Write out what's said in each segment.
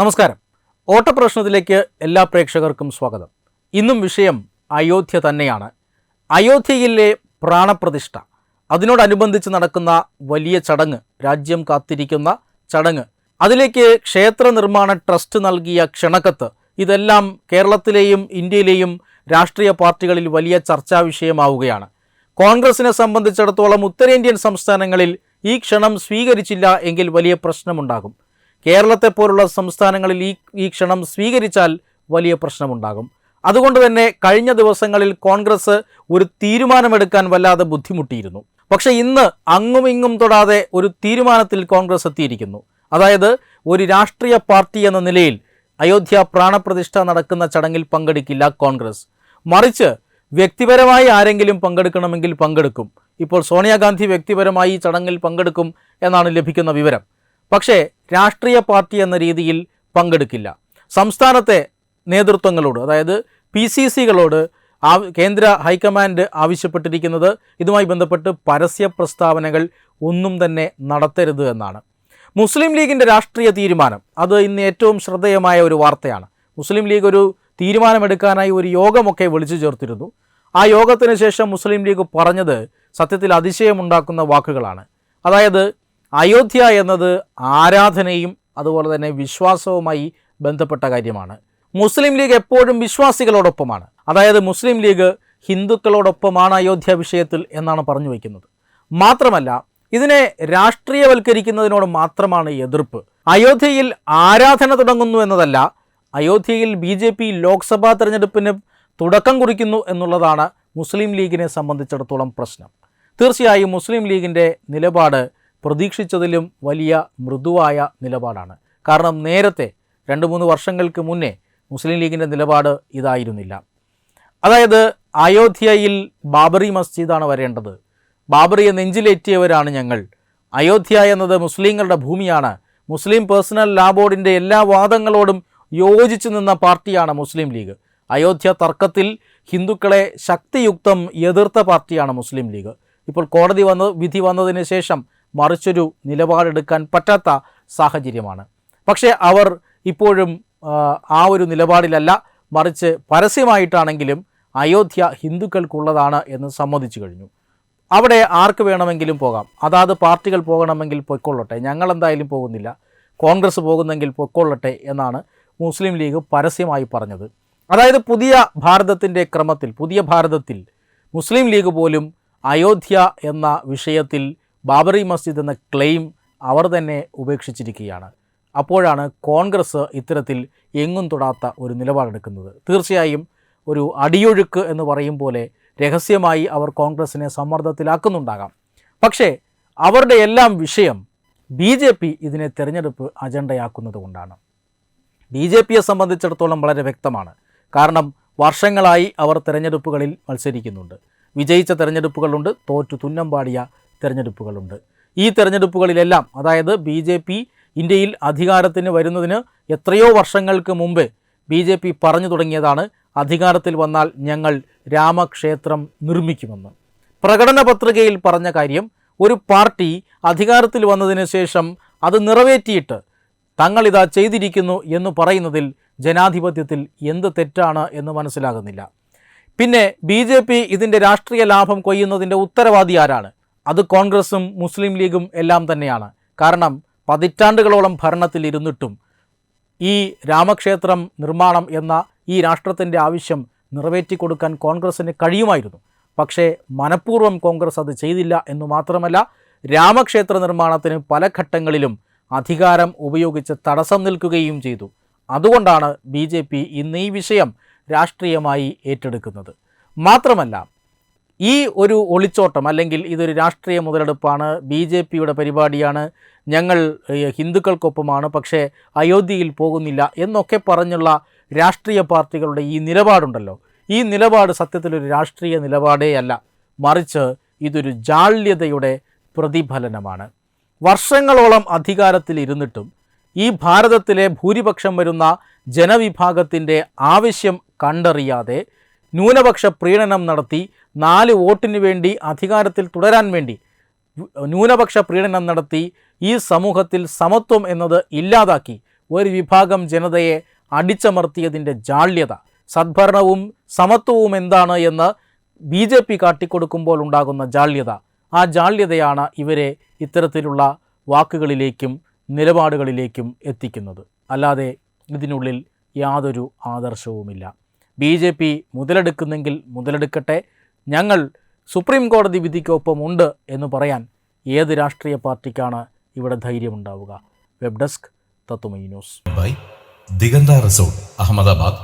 നമസ്കാരം. ഓട്ടപ്രശ്നത്തിലേക്ക് എല്ലാ പ്രേക്ഷകർക്കും സ്വാഗതം. ഇന്നും വിഷയം അയോധ്യ തന്നെയാണ്. അയോധ്യയിലെ പ്രാണപ്രതിഷ്ഠ. അതിനോടനുബന്ധിച്ച് നടക്കുന്ന വലിയ ചടങ്ങ് രാജ്യം കാത്തിരിക്കുന്ന ചടങ്ങ്. അതിലേക്ക് ക്ഷേത്ര നിർമ്മാണ ട്രസ്റ്റ് നൽകിയ ക്ഷണക്കത്ത് ഇതെല്ലാം കേരളത്തിലെയും ഇന്ത്യയിലെയും രാഷ്ട്രീയ പാർട്ടികളിൽ വലിയ ചർച്ചാ വിഷയമാവുകയാണ്. കോൺഗ്രസിനെ സംബന്ധിച്ചിടത്തോളം ഉത്തരേന്ത്യൻ സംസ്ഥാനങ്ങളിൽ ഈ ക്ഷണം സ്വീകരിച്ചില്ല എങ്കിൽ വലിയ പ്രശ്നമുണ്ടാകും. കേരളത്തെ പോലുള്ള സംസ്ഥാനങ്ങളിൽ ഈ ഈ ക്ഷണം സ്വീകരിച്ചാൽ വലിയ പ്രശ്നമുണ്ടാകും. അതുകൊണ്ട് തന്നെ കഴിഞ്ഞ ദിവസങ്ങളിൽ കോൺഗ്രസ് ഒരു തീരുമാനമെടുക്കാൻ വല്ലാതെ ബുദ്ധിമുട്ടിയിരുന്നു. പക്ഷേ ഇന്ന് അങ്ങും ഇങ്ങും തൊടാതെ ഒരു തീരുമാനത്തിൽ കോൺഗ്രസ് എത്തിയിരിക്കുന്നു. അതായത് ഒരു രാഷ്ട്രീയ പാർട്ടി എന്ന നിലയിൽ അയോധ്യ പ്രാണപ്രതിഷ്ഠ നടക്കുന്ന ചടങ്ങിൽ പങ്കെടുക്കില്ല കോൺഗ്രസ്. മറിച്ച് വ്യക്തിപരമായി ആരെങ്കിലും പങ്കെടുക്കണമെങ്കിൽ പങ്കെടുക്കും. ഇപ്പോൾ സോണിയാഗാന്ധി വ്യക്തിപരമായി ഈ ചടങ്ങിൽ പങ്കെടുക്കും എന്നാണ് ലഭിക്കുന്ന വിവരം. പക്ഷേ രാഷ്ട്രീയ പാർട്ടി എന്ന രീതിയിൽ പങ്കെടുക്കില്ല. സംസ്ഥാനത്തെ നേതൃത്വങ്ങളോട് അതായത് പി സി സികളോട് കേന്ദ്ര ഹൈക്കമാൻഡ് ആവശ്യപ്പെട്ടിരിക്കുന്നത് ഇതുമായി ബന്ധപ്പെട്ട് പരസ്യ പ്രസ്താവനകൾ ഒന്നും തന്നെ നടത്തരുത് എന്നാണ്. മുസ്ലിം ലീഗിന്റെ രാഷ്ട്രീയ തീരുമാനം അത് ഇന്ന് ഏറ്റവും ശ്രദ്ധേയമായ ഒരു വാർത്തയാണ്. മുസ്ലിം ലീഗ് ഒരു തീരുമാനമെടുക്കാനായി ഒരു യോഗമൊക്കെ വിളിച്ചു ചേർത്തിരുന്നു. ആ യോഗത്തിന് ശേഷം മുസ്ലിം ലീഗ് പറഞ്ഞത് സത്യത്തിൽ അതിശയമുണ്ടാക്കുന്ന വാക്കുകളാണ്. അതായത് അയോധ്യ എന്നത് ആരാധനയും അതുപോലെ തന്നെ വിശ്വാസവുമായി ബന്ധപ്പെട്ട കാര്യമാണ്. മുസ്ലിം ലീഗ് എപ്പോഴും വിശ്വാസികളോടൊപ്പമാണ്. അതായത് മുസ്ലിം ലീഗ് ഹിന്ദുക്കളോടൊപ്പമാണ് അയോധ്യ വിഷയത്തിൽ എന്നാണ് പറഞ്ഞു വയ്ക്കുന്നത് മാത്രമല്ല ഇതിനെ രാഷ്ട്രീയവൽക്കരിക്കുന്നതിനോട് മാത്രമാണ് എതിർപ്പ്. അയോധ്യയിൽ ആരാധന തുടങ്ങുന്നു എന്നതല്ല അയോധ്യയിൽ ബി ജെ പി ലോക്സഭാ തെരഞ്ഞെടുപ്പിന് തുടക്കം കുറിക്കുന്നു എന്നുള്ളതാണ് മുസ്ലിം ലീഗിനെ സംബന്ധിച്ചിടത്തോളം പ്രശ്നം. തീർച്ചയായും മുസ്ലിം ലീഗിന്റെ നിലപാട് പ്രതീക്ഷിച്ചതിലും വലിയ മൃദുവായ നിലപാടാണ്. കാരണം നേരത്തെ രണ്ട് മൂന്ന് വർഷങ്ങൾക്ക് മുന്നേ മുസ്ലിം ലീഗിന്റെ നിലപാട് ഇതായിരുന്നില്ല. അതായത് അയോധ്യയിൽ ബാബറി മസ്ജിദാണ് വരേണ്ടത്. ബാബറിയെ നെഞ്ചിലേറ്റിയവരാണ് ഞങ്ങൾ. അയോധ്യ എന്നത് മുസ്ലിങ്ങളുടെ ഭൂമിയാണ്. മുസ്ലിം പേഴ്സണൽ ലാ ബോർഡിന്റെ എല്ലാ വാദങ്ങളോടും യോജിച്ചു നിന്ന പാർട്ടിയാണ് മുസ്ലിം ലീഗ്. അയോധ്യ തർക്കത്തിൽ ഹിന്ദുക്കളെ ശക്തിയുക്തം എതിർത്ത പാർട്ടിയാണ് മുസ്ലിം ലീഗ്. ഇപ്പോൾ കോടതി വന്ന് വിധി വന്നതിന് ശേഷം മറിച്ചൊരു നിലപാടെടുക്കാൻ പറ്റാത്ത സാഹചര്യമാണ്. പക്ഷേ അവർ ഇപ്പോഴും ആ, ഒരു നിലപാടിലല്ല. മറിച്ച് പരസ്യമായിട്ടാണെങ്കിലും അയോധ്യ ഹിന്ദുക്കൾക്കുള്ളതാണ് എന്ന് സമ്മതിച്ചു കഴിഞ്ഞു. അവിടെ ആർക്ക് വേണമെങ്കിലും പോകാം. അതാത് പാർട്ടികൾ പോകണമെങ്കിൽ പൊയ്ക്കൊള്ളട്ടെ. ഞങ്ങൾ എന്തായാലും പോകുന്നില്ല. കോൺഗ്രസ് പോകുന്നെങ്കിൽ പൊയ്ക്കൊള്ളട്ടെ എന്നാണ് മുസ്ലിം ലീഗ് പരസ്യമായി പറഞ്ഞത്. അതായത് പുതിയ ഭാരതത്തിന്റെ ക്രമത്തിൽ പുതിയ ഭാരതത്തിൽ മുസ്ലിം ലീഗ് പോലും അയോധ്യ എന്ന വിഷയത്തിൽ ബാബറി മസ്ജിദ് എന്ന ക്ലെയിം അവർ തന്നെ ഉപേക്ഷിച്ചിരിക്കുകയാണ്. അപ്പോഴാണ് കോൺഗ്രസ് ഇത്തരത്തിൽ എങ്ങും തൊടാത്ത ഒരു നിലപാടെടുക്കുന്നത്. തീർച്ചയായും ഒരു അടിയൊഴുക്ക് എന്ന് പറയും പോലെ രഹസ്യമായി അവർ കോൺഗ്രസിനെ സമ്മർദ്ദത്തിലാക്കുന്നുണ്ടാകാം. പക്ഷേ അവരുടെ എല്ലാം വിഷയം ബി ജെ പി ഇതിനെ തെരഞ്ഞെടുപ്പ് അജണ്ടയാക്കുന്നത് കൊണ്ടാണ്. ബി ജെ പിയെ സംബന്ധിച്ചിടത്തോളം വളരെ വ്യക്തമാണ്. കാരണം വർഷങ്ങളായി അവർ തെരഞ്ഞെടുപ്പുകളിൽ മത്സരിക്കുന്നുണ്ട്. വിജയിച്ച തെരഞ്ഞെടുപ്പുകളുണ്ട്. തോറ്റു തുന്നം പാടിയ തെരഞ്ഞെടുപ്പുകളുണ്ട്. ഈ തെരഞ്ഞെടുപ്പുകളിലെല്ലാം അതായത് ബി ജെ പി ഇന്ത്യയിൽ അധികാരത്തിന് വരുന്നതിന് എത്രയോ വർഷങ്ങൾക്ക് മുമ്പ് ബി ജെ പി പറഞ്ഞു തുടങ്ങിയതാണ് അധികാരത്തിൽ വന്നാൽ ഞങ്ങൾ രാമക്ഷേത്രം നിർമ്മിക്കുമെന്ന്. പ്രകടന പത്രികയിൽ പറഞ്ഞ കാര്യം ഒരു പാർട്ടി അധികാരത്തിൽ വന്നതിന് ശേഷം അത് നിറവേറ്റിയിട്ട് തങ്ങളിതാ ചെയ്തിരിക്കുന്നു എന്ന് പറയുന്നതിൽ ജനാധിപത്യത്തിൽ എന്ത് തെറ്റാണ് എന്ന് മനസ്സിലാകുന്നില്ല. പിന്നെ ബി ജെ പി ഇതിന്റെ രാഷ്ട്രീയ ലാഭം കൊയ്യുന്നതിന്റെ ഉത്തരവാദി ആരാണ്? അത് കോൺഗ്രസും മുസ്ലിം ലീഗും എല്ലാം തന്നെയാണ്. കാരണം പതിറ്റാണ്ടുകളോളം ഭരണത്തിൽ ഇരുന്നിട്ടും ഈ രാമക്ഷേത്രം നിർമ്മാണം എന്ന ഈ രാഷ്ട്രത്തിന്റെ ആവശ്യം നിറവേറ്റിക്കൊടുക്കാൻ കോൺഗ്രസ്സിന് കഴിയുമായിരുന്നു. പക്ഷേ മനഃപൂർവം കോൺഗ്രസ് അത് ചെയ്തില്ല എന്ന് മാത്രമല്ല രാമക്ഷേത്ര നിർമ്മാണത്തിന് പല ഘട്ടങ്ങളിലും അധികാരം ഉപയോഗിച്ച് തടസ്സം നിൽക്കുകയും ചെയ്തു. അതുകൊണ്ടാണ് ബി ജെ പി ഇന്ന് ഈ വിഷയം രാഷ്ട്രീയമായി ഏറ്റെടുക്കുന്നത്. മാത്രമല്ല ഈ ഒരു ഒളിച്ചോട്ടം അല്ലെങ്കിൽ ഇതൊരു രാഷ്ട്രീയ മുതലെടുപ്പാണ് ബി ജെ പിയുടെ പരിപാടിയാണ് ഞങ്ങൾ ഹിന്ദുക്കൾക്കൊപ്പമാണ് പക്ഷേ അയോധ്യയിൽ പോകുന്നില്ല എന്നൊക്കെ പറഞ്ഞുള്ള രാഷ്ട്രീയ പാർട്ടികളുടെ ഈ നിലപാടുണ്ടല്ലോ. ഈ നിലപാട് സത്യത്തിലൊരു രാഷ്ട്രീയ നിലപാടേ അല്ല. മറിച്ച് ഇതൊരു ജാള്യതയുടെ പ്രതിഫലനമാണ്. വർഷങ്ങളോളം അധികാരത്തിൽ ഇരുന്നിട്ടും ഈ ഭാരതത്തിലെ ഭൂരിപക്ഷം വരുന്ന ജനവിഭാഗത്തിന്റെ ആവശ്യം കണ്ടറിയാതെ ന്യൂനപക്ഷ പ്രീണനം നടത്തി നാല് വോട്ടിന് വേണ്ടി അധികാരത്തിൽ തുടരാൻ വേണ്ടി ന്യൂനപക്ഷ പ്രീണനം നടത്തി ഈ സമൂഹത്തിൽ സമത്വം എന്നത് ഇല്ലാതാക്കി ഒരു വിഭാഗം ജനതയെ അടിച്ചമർത്തിയതിന്റെ ജാള്യത. സദ്ഭരണവും സമത്വവും എന്താണ് എന്ന് ബി ജെ പി കാട്ടിക്കൊടുക്കുമ്പോൾ ഉണ്ടാകുന്ന ജാള്യത. ആ ജാള്യതയാണ് ഇവരെ ഇത്തരത്തിലുള്ള വാക്കുകളിലേക്കും നിലപാടുകളിലേക്കും എത്തിക്കുന്നത്. അല്ലാതെ ഇതിനുള്ളിൽ യാതൊരു ആദർശവുമില്ല. ബി ജെ പി മുതലെടുക്കുന്നെങ്കിൽ മുതലെടുക്കട്ടെ ഞങ്ങൾ സുപ്രീം കോടതി വിധിക്കൊപ്പമുണ്ട് എന്ന് പറയാൻ ഏത് രാഷ്ട്രീയ പാർട്ടിക്കാണ് ഇവിടെ ധൈര്യമുണ്ടാവുക? വെബ് ഡെസ്ക് തത്തുമൈ news. By. Digantha resort Ahmedabad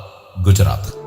Gujarat.